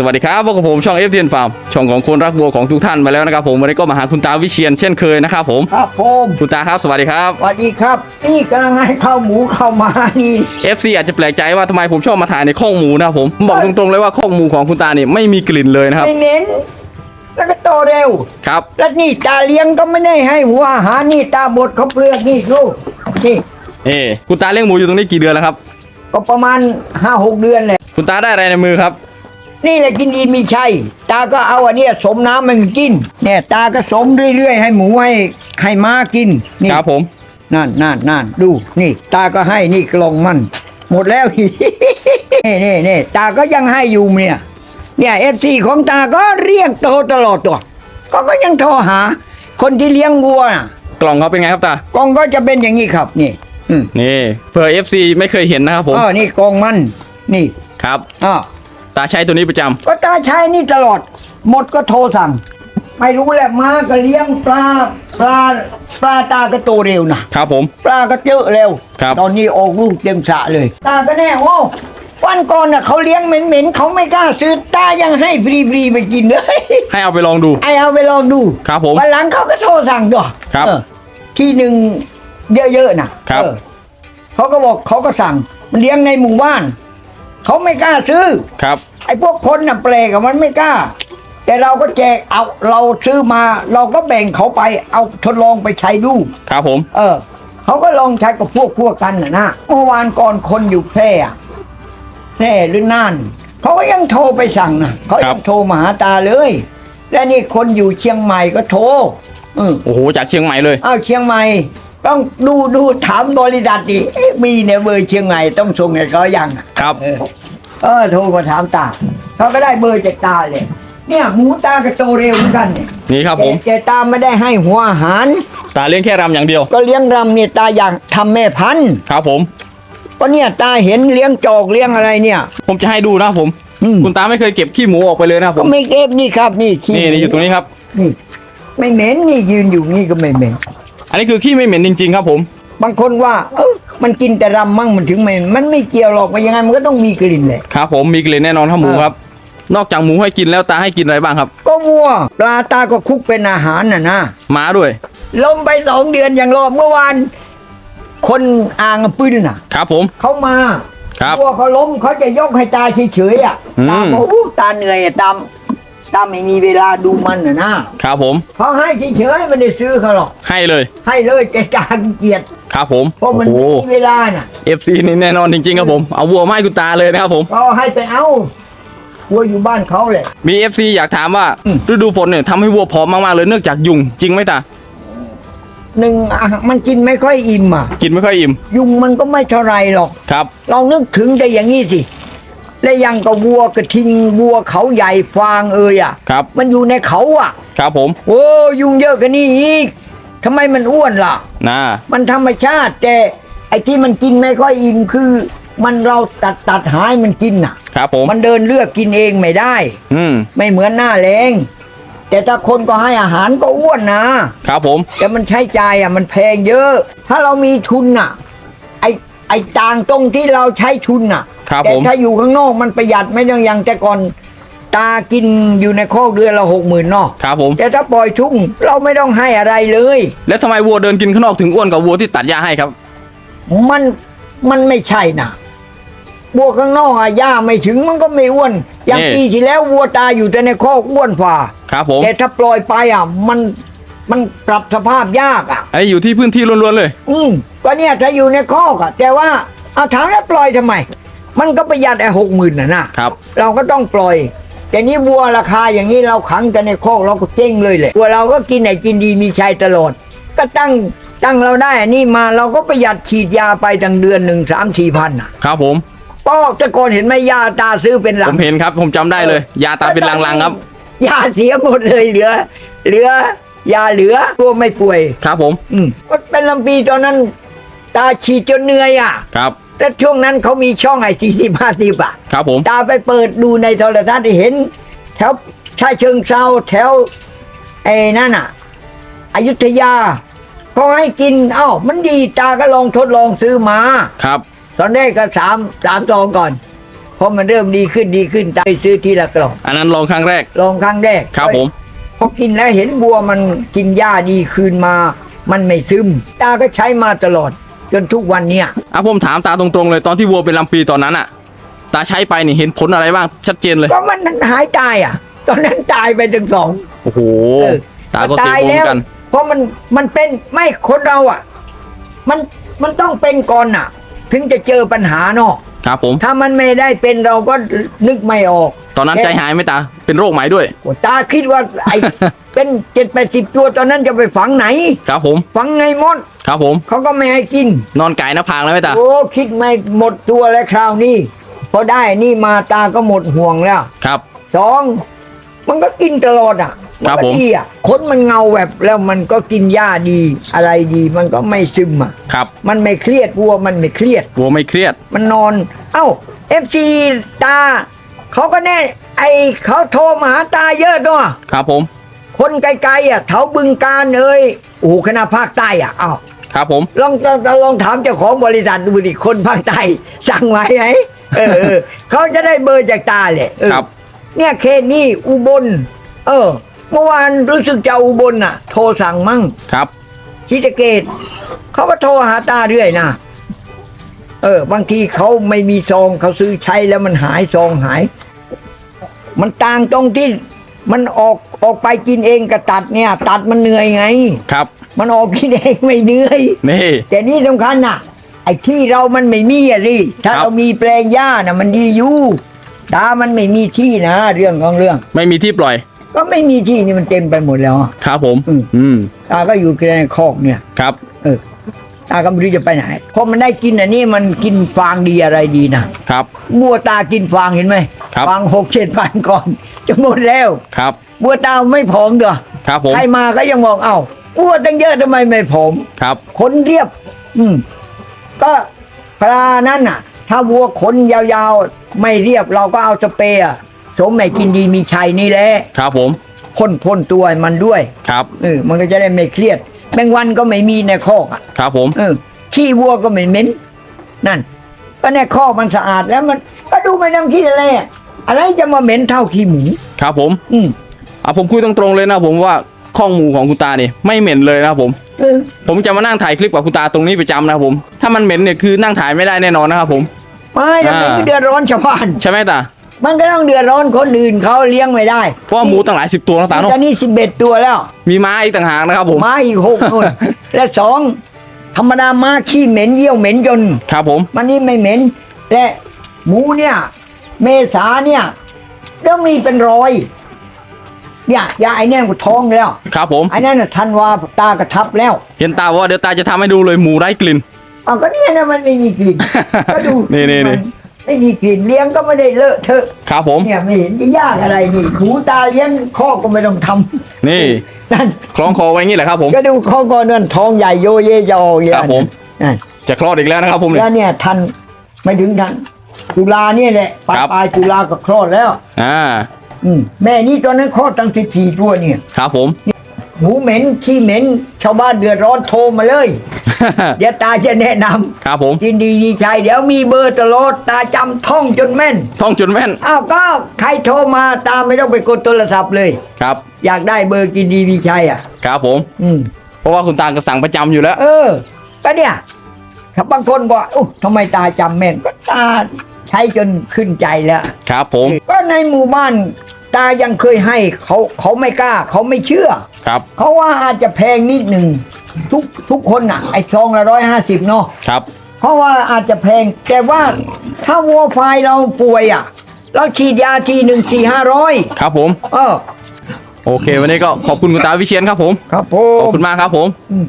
สวัสดีครับพบกับผมช่องเอฟเทียนฟาร์มช่องของคนรักวัวของทุกท่านมาแล้วนะครับผมวันนี้ก็มาหาคุณตาวิเชียนเช่นเคยนะครับผมครับผมคุณตาครับสวัสดีครับสวัสดีครับ นี่กำลังให้ข้าวหมูเข้ามานี่ FC อาจจะแปลกใจว่าทำไมผมชอบมาถ่ายในข้องหมูนะครับผมผมบอกตรงๆเลยว่าข้องหมูของคุณตาเนี่ยไม่มีกลิ่นเลยนะครับไม่เน้นแล้วก็โตเร็วครับ แล้วนี่ตาเลี้ยงก็ไม่ได้ให้หัวอาหารนี่ตาบดเขาเปลือกนี่ลูกนี่เอคุณตาเลี้ยงหมูอยู่ตรงนี้กี่เดือนแล้วครับ ก็ประมาณห้าหกเดือนแหละคุณตาได้อะไรในมือครับ นี่แหละกินดีมีชัยตาก็เอาอันเนี้ยสมน้ำมันกินเนี่ยตาก็สมเรื่อยๆ ให้หมูให้ให้ม้ากินนี่ครับผม นั่นนั่นนั่นดูนี่ ตาก็ให้นี่กล่องมัน หมดแล้ว นี่นี่นี่ตาก็ยังให้อยู่เนี่ยเนี่ยเอฟซีของตาก็เรียกโตตลอดตัวก็ก็ยังโทรหา คนที่เลี้ยงวัวน่ะกล่องเขาเป็นไงครับตา กล่องก็จะเป็นอย่างนี้ครับ นี่อืมนี่เผื่อ FC ไม่เคยเห็นนะครับผม อ๋อนี่กล่องมัน นี่ครับอ๋อ ตาใช้ตัวนี้ประจำก็ตาใช้นี่ตลอด หมดก็โทรสั่ง ไม่รู้แหละมาก็เลี้ยงปลาปลาปลาตาก็โตเร็วนะครับผม ปลาก็เยอะเร็ว ครับ ตอนนี้ออกลูกเต็มสระเลย ตาก็แน่โอ้วันก่อนน่ะเขาเลี้ยงเหม็นๆเขาไม่กล้าซื้อตายังให้ฟรีๆไปกินเลย ให้เอาไปลองดู ไอเอาไปลองดูครับผมวันหลังเขาก็โทรสั่งด้วยครับเออที่หนึ่งเยอะๆนะครับ เออเขาก็บอกเขาก็สั่ง มันเลี้ยงในหมู่บ้าน เขาไม่กล้าซื้อ ครับ ไอ้พวกคนน่ะแปลกอะมันไม่กล้า แต่เราก็แจกเอาเราซื้อมา เราก็แบ่งเขาไปเอาทดลองไปใช้ดู ครับผม เออเขาก็ลองใช้กับพวกพวกกันนะนะเมื่อวานก่อนคนอยู่แพร่อะแพร่หรือน่านเขาก็ยังโทรไปสั่งนะเขาครัยับ งโทรมาหาตาเลย และนี่คนอยู่เชียงใหม่ก็โทรอืมโอ้โหจากเชียงใหม่เลย อ้าวเชียงใหม่ ต้องดูดูถามบริษัทดิเอ๊ะมีเนี่ยเบอร์เชียงใหม่ต้องส่งให้เขายังอะครับ เออเออโทรมาถามตาเขาก็ได้เบอร์จากตาเลย เนี่ยหมูตาก็โตเร็วเหมือนกันเนี่ยนี่ครับผมแต่แต่ตาไม่ได้ให้หัวอาหาร ตาเลี้ยงแค่รำอย่างเดียว ก็เลี้ยงรำเนี่ยตาอยากทำแม่พันธุ์ครับผม ก็เนี่ยตาเห็นเลี้ยงจอกเลี้ยงอะไรเนี่ย ผมจะให้ดูนะครับผม อืมคุณตาไม่เคยเก็บขี้หมูออกไปเลยนะครับผก็ม ไม่เก็บนี่ครับนี่ขี้นี่นี่อยู่ตรงนี้ครับ นี่ไม่เหม็นนี่ยืนอยู่นี่ก็ไม่เหม็น อันนี้คือขี้ไม่เหม็นจริง ๆ ครับผม บางคนว่า เออมันกินแต่รำมั่งมันถึงไม่มันไม่เกี่ยวหรอกมันยังไงมันก็ต้องมีกลิ่นแหละครับผมมีกลิ่นแน่นอนครับหมูเออครับ นอกจากหมูให้กินแล้วตาให้กินอะไรบ้างครับ ก็วัวปลาตาก็คุกเป็นอาหารน่ะนะม้าด้วย ลมไปสองเดือนอย่างรอบเมื่อวานคนอ่างปืนน่ะครับผม เขามาครับ วัวเขาล้มเขาจะยกให้ตาเฉยๆอะอืม ตาบอกอู้ตาเหนื่อยอะตาม ตาไม่มีเวลาดูมันน่ะนะครับผมเขาให้เฉยๆไม่ได้ซื้อเขาหรอก ให้เลย ให้เลยแต่ตาขี้เกียจครับผมเพราะมันโอ้ไม่โหมีเวลาน่ะ FC นี่แน่นอนจริงๆครับผมเอาวัวมาให้คุณตาเลยนะครับผมก็ให้ไปเอาวัวอยู่บ้านเขาเลยมี FC อยากถามว่าอืมฤดูฝนเนี่ยทำให้วัวผอมมากๆเลยเนื่องจากยุงจริงไหมตาหนึ่งอะมันกินไม่ค่อยอิ่มอะ กินไม่ค่อยอิ่ม ยุงมันก็ไม่เท่าไรหรอกครับลองนึกถึงแต่อย่างนี้สิ และยังกับวัวกระทิงวัวเขาใหญ่ฟางเอยอะครับ มันอยู่ในเขาอะ ครับผม โอ้ยุงเยอะกันนี่อีกทำไมมันอ้วนล่ะ นะ มันธรรมชาติแต่ไอ้ที่มันกินไม่ค่อยอิ่มคือ มันเราตัดตัดหายมันกินน่ะ ครับผม มันเดินเลือกกินเองไม่ได้ อืม ไม่เหมือนหน้าแรงแต่ถ้าคนก็ให้อาหารก็อ้วนนะ ครับผม แต่มันใช้จ่ายอะมันแพงเยอะ ถ้าเรามีทุนน่ะ ไอ้ไอ้ต่างตรงที่เราใช้ทุนน่ะ ครับแต่ผม ถ้าอยู่ข้างนอกมันประหยัดไม่ต้องอย่างแต่ก่อน ตากินอยู่ในคอกเดือนละหกหมื่นเนาะครับผม แต่ถ้าปล่อยทุ่งเราไม่ต้องให้อะไรเลย แล้วทำไมวัวเดินกินข้างนอกถึงอ้วนกว่าวัวที่ตัดหญ้าให้ครับ มันมันไม่ใช่นะวัวข้างนอกอะหญ้าไม่ถึงมันก็ไม่อ้วน อย่างนี่ ปีที่แล้ววัวตาอยู่แต่ในคอกอ้วนฝ่า ครับผม แต่ถ้าปล่อยไปอะ มันมันปรับสภาพยากอะ อันนี้อยู่ที่พื้นที่ล้วนๆเลย อืมก็เนี่ยถ้าอยู่ในคอกอะ แต่ว่าเอาถามแล้วปล่อยทำไม มันก็ประหยัดไอ้หกหมื่นน่ะนะครับ เราก็ต้องปล่อย แต่นี่วัวราคาอย่างนี้เราขังกันในคอกเราก็เจ๊งเลยแหละวัวเราก็กินไหนกินดีมีชัยตลอด ก็ตั้งตั้งเราได้อันนี้มาเราก็ประหยัดฉีดยาไปตั้งเดือนหนึ่งสามสี่พันอะครับผมป้อแต่ก่อนเห็นไหมยาตาซื้อเป็นหลัผงมเห็นครับ ผมจำได้เลย ยาตาเป็นลังๆครับ ยาเสียหมดเลยเหลือ เหลือ ยาเหลือตัวไม่ป่วยครับผม อืมก็เป็นลำปีตอนนั้น ตาฉีดจนเหนื่อยอะ ครับแล้วช่วงนั้นเขามีช่องไอ้สี่สิบห้าสิบอะ ครับผม ตาไปเปิดดูในโทรทัศน์ที่เห็น แถวชายเชิงเซาแถวไอ้นั่นอะอยุธยาเขาให้กินเอ้ามันดีตาก็ลองทดลองซื้อมา ครับ ตอนแรกก็สามสามซองก่อนพอมันเริ่มดีขึ้นดีขึ้นตาไปซื้อทีละกล่อง อันนั้นลองครั้งแรก ลองครั้งแรกครับผมพอกินแล้วเห็นบัวมันกินหญ้าดีคืนมา มันไม่ซึม ตาก็ใช้มาตลอด จนทุกวันเนี้ยอะผมถามตาตรงๆเลยตอนที่วัวเป็นลำปีตอนนั้นอะ ตาใช้ไปนี่เห็นผลอะไรบ้างชัดเจนเลย ก็มันหายตายอะ ตอนนั้นตายไปถึงสอง โอ้โห เออ ตาก็เสียตายโวเหมืแล้อวนกัน เพราะมันมันเป็นไม่คนเราอะ มันมันต้องเป็นก่อนอะ ถึงจะเจอปัญหาเนาะครับผม ถ้ามันไม่ได้เป็นเราก็นึกไม่ออก ตอนนั้นใจหายไหมตา เป็นโรคไหมด้วย โอ้ตาคิดว่าไอ้ เป็นเจ็ดแปดสิบตัวตอนนั้นจะไปฝังไหน ครับผม ฝังไงหมดครับผม เขาก็ไม่ให้กิน นอนไก่หน้าผากแล้วไหมตา โอ้คิดไม่หมดตัวแล้วคราวนี้พอได้นี่มาตาก็หมดห่วงแล้วครับ สองมันก็กินตลอดอะครับนก็ผม ดีอะขนมันเงาแบบแล้วมันก็กินหญ้าดีอะไรดี มันก็ไม่ซึมอะ ครับมันไม่เครียดวัวมันไม่เครียด วัวไม่เครียด มันนอน เอ้าเอฟซีตา เขาก็แน่ ไอเขาโทรมาหาตาเยอะด้วยครับผม คนไกลๆอะแถวบึงการเอ้ยโอ้โหคณะภาคใต้อะเอ้าครับผม ลองลองลองถามเจ้าของบริษัทดูดิคนภาคใต้สั่งไว้ไหมเออเออเขาจะได้เบอร์จากตาเลยเออครับ เนี่ยเขตนี่อุบล เออ เมื่อวานรู้สึกจะอุบลน่ะ โทรสั่งมั่งครับชิตเกตเขาก็โทรหาตาเรื่อยนะเออ บางทีเขาไม่มีซองเขาซื้อใช้แล้วมันหายซองหาย มันต่างตรงที่มันออกออกไปกินเองกับตัดเนี่ย ตัดมันเหนื่อยไง ครับ มันออกกินเองไม่เหนื่อย นี่ แต่นี่สำคัญน่ะไอ้ที่เรามันไม่มีอะสิถ้าครับ เรามีแปลงหญ้าน่ะมันดีอยู่ตามันไม่มีที่นะ เรื่องของเรื่อง ไม่มีที่ปล่อย ก็ไม่มีที่นี่มันเต็มไปหมดแล้วอะ ครับผม อืม อืมตาก็อยู่แค่ในคอกเนี่ย ครับ เออ ตาก็ไม่รู้จะไปไหนเพราะมันได้กินอันนี้มันกินฟางดีอะไรดีนะครับ บัวตากินฟางเห็นไหมครับ ฟางหกเจ็ดพันก่อน จะหมดแล้ว ครับ บัวตาไม่ผอมเด้อครับผม ใครมาก็ยังมองเอ้าบัวตั้งเยอะทำไมไม่ผอม ครับ ขนเรียบ อืม ก็ปลานั่นน่ะ ถ้าวัวขนยาวๆ ไม่เรียบเราก็เอาสเปรย์อะสมแม่กินดีมีชัยนี่แหละครับผม พ่นพ่นตัวให้มันด้วยครับ เออมันก็จะได้ไม่เครียด แมงวันก็ไม่มีในคอกอะครับผม เออขี้วัวก็ไม่เหม็นนั่น ก็ในคอกมันสะอาดแล้วมัน ก็ดูไม่ต้องคิดอะไรอะอะไรจะมาเหม็นเท่าขี้หมูครับผมอืมเอาผมคุยตรงๆเลยนะผมว่าข้องหมูของคุณตานี่ไม่เหม็นเลยนะครับผม เออผมจะมานั่งถ่ายคลิปกับคุณตาตรงนี้ประจำนะครับผม ถ้ามันเหม็นเนี่ยคือนั่งถ่ายไม่ได้แน่นอนนะครับผม ไม่แล้วมันก็อ่าเดือดร้อนชาวบ้าน ใช่ไหมตา มันก็ต้องเดือดร้อนคนอื่นเขาเลี้ยงไม่ได้เพราะว่าหมูตั้งหลายสิบตัวนะตาเนาะตอนนี้สิบเอ็ดตัวแล้ว มีม้าอีกต่างหากนะครับผมม้าอีกหกนู่นและสองธรรมดาม้าขี้เหม็นเยี่ยวเหม็นจนครับผม มันนี่ไม่เหม็น และหมูเนี่ย เมษาเนี่ยเริ่มมีเป็นร้อยเนี่ยยาไอ้เนี่ยกูท้องแล้ว ครับผมไอ้นั่นน่ะทันวาตากระทับแล้ว เห็นตาว่าเดี๋ยวตาจะทำให้ดูเลยหมูไร้กลิ่นเอาก็เนี่ยนะมันไม่มีกลิ่นก็ดูนี่นี่นี่มั ไม่มีกลิ่นเลี้ยงก็ไม่ได้เลอะเทอะครับผม เนี่ยไม่เห็นจะยากอะไรนี่หมูตาเลี้ยงข้อกก็ไม่ต้องทำนี่นั่นคล้องคอไว้อย่างนี้แหละครับผม ก็ดูข้อก่อนนั่นท้องใหญ่โยเยจะออกอย่างครับผม นั่นจะคลอดอีกแล้วนะครับผมเนี่แล้ยวเนี่ยทันไม่ถึงทันตุลาเนี่ยแหละปลายครับปลายตุลาก็คลอดแล้ว อ่า อืมแม่นี่ตอนนั้นคลอดตั้งสิบสี่ตัวเนี่ย ครับผม หมูเหม็นขี้เหม็น ชาวบ้านเดือดร้อนโทรมาเลย เดี๋ยวตาจะแนะนครับผมำยินดีดีใจเดี๋ยวมีเบอร์ตลอดตาจำท่องจนแม่น ท่องจนแม่น อ้าวก็ใครโทรมาตาไม่ต้องไปกดโทรศัพท์เลย ครับ อยากได้เบอร์กินดีมีชัยอะ ครับผม อืมเพราะว่าคุณตาก็สั่งประจำอยู่แล้ว เออก็เนี่ยถ้าบางคนบอกโอ้ทำไมตาจำแม่นก็ตาใช้จนขึ้นใจแล้ว ครับผม ก็ในหมู่บ้าน ตายังเคยให้เขาเขาไม่กล้า เขาไม่เชื่อ ครับเขาว่าอาจจะแพงนิดหนึ่งทุกทุกคนน่ะไอ้ซองละร้อยห้าสิบเนาะครับ เพราะว่าอาจจะแพง แต่ว่าถ้าวัวควายเราป่วยอะ เราฉีดยาทีหนึ่งสี่ห้าร้อยครับผม เออ โอเค วันนี้ก็ขอบคุณคุณตาวิเชียนครับผม ครับผขอบมคุณมากครับผม อืม